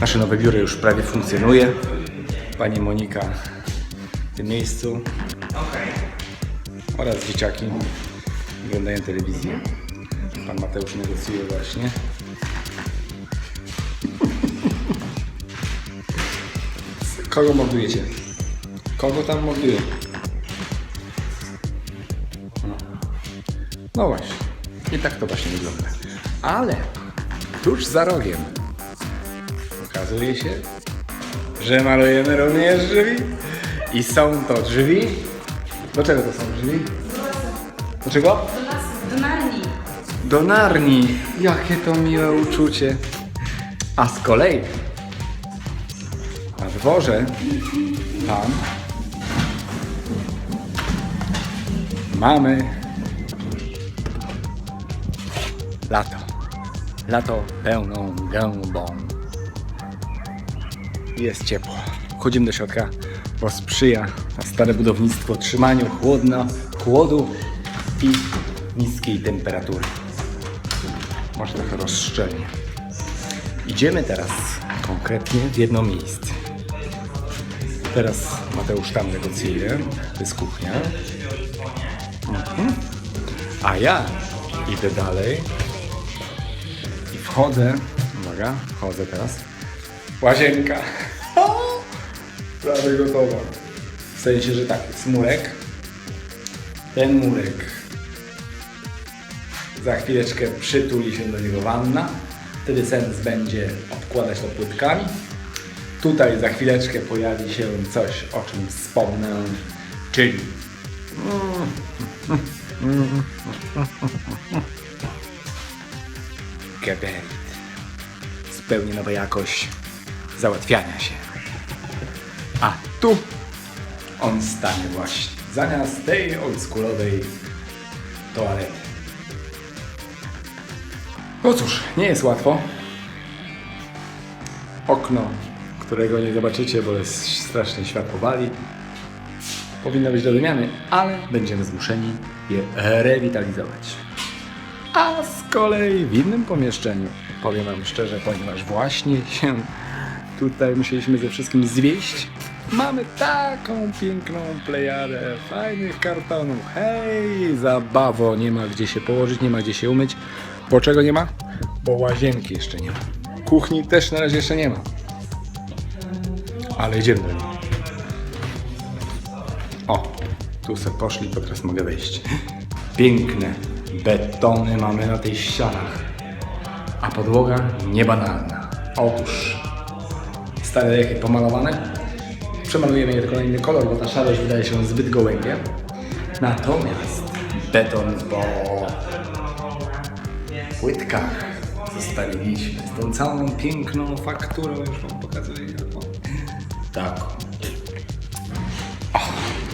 Nasze nowe biuro już prawie funkcjonuje. Pani Monika w tym miejscu oraz dzieciaki oglądają telewizję. Pan Mateusz negocjuje właśnie. Kogo mordujecie? Kogo tam morduje? No właśnie. I tak to właśnie wygląda. Ale tuż za rogiem okazuje się, że malujemy również drzwi. I są to drzwi. Do czego to są drzwi? Do czego? Do Narni. Do Narni. Jakie to miłe uczucie. A z kolei na dworze tam mamy lato. Lato pełną gębą. Jest ciepło. Wchodzimy do środka, bo sprzyja stare budownictwo trzymaniu chłodno, chłodu i niskiej temperatury. Może trochę rozszczelnie. Idziemy teraz konkretnie w jedno miejsce. Teraz Mateusz tam negocjuje, to jest kuchnia. Mhm. A ja idę dalej i wchodzę, uwaga, wchodzę teraz. Łazienka. Prawie gotowa. W sensie, że tak, jest murek. Ten murek za chwileczkę przytuli się do niego wanna. Wtedy sens będzie obkładać to płytkami. Tutaj za chwileczkę pojawi się coś, o czym wspomnę, czyli geberit. Zupełnie nowa jakość załatwiania się. A tu on stanie właśnie zamiast tej oldschoolowej toalety. No cóż, nie jest łatwo. Okno, którego nie zobaczycie, bo jest strasznie światło wali, powinno być do wymiany, ale będziemy zmuszeni je rewitalizować. A z kolei w innym pomieszczeniu, powiem Wam szczerze, ponieważ właśnie się tutaj musieliśmy ze wszystkim zwieść, mamy taką piękną plejadę fajnych kartonów. Hej, zabawo, nie ma gdzie się położyć, nie ma gdzie się umyć. Bo czego nie ma? Bo łazienki jeszcze nie ma. Kuchni też na razie jeszcze nie ma. Ale idziemy do niej. O, tu sobie poszli, to teraz mogę wejść. Piękne betony mamy na tych ścianach. A podłoga niebanalna. Otóż stare jakie pomalowane. Przemalujemy je na inny kolor, bo ta szarość wydaje się zbyt gołębia. Natomiast beton po płytkach zostawiliśmy z tą całą piękną fakturą, już wam pokazuję. Tak.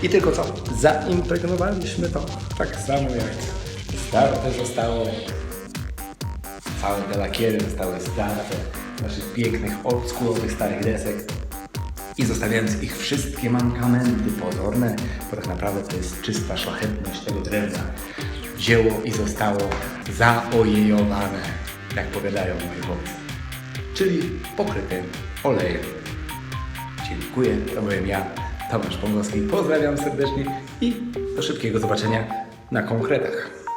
I tylko co? Zaimpregnowaliśmy to tak samo jak starte zostało. Całe te lakiery zostały zdarte naszych pięknych, oldschoolowych starych desek i zostawiając ich wszystkie mankamenty pozorne, bo tak naprawdę to jest czysta szlachetność tego drewna. Wzięło i zostało zaojejowane, jak powiadają moi chłopcy. Czyli pokryte olejem. Dziękuję, to byłem ja, Tomasz Pongowski. Pozdrawiam serdecznie i do szybkiego zobaczenia na konkretach.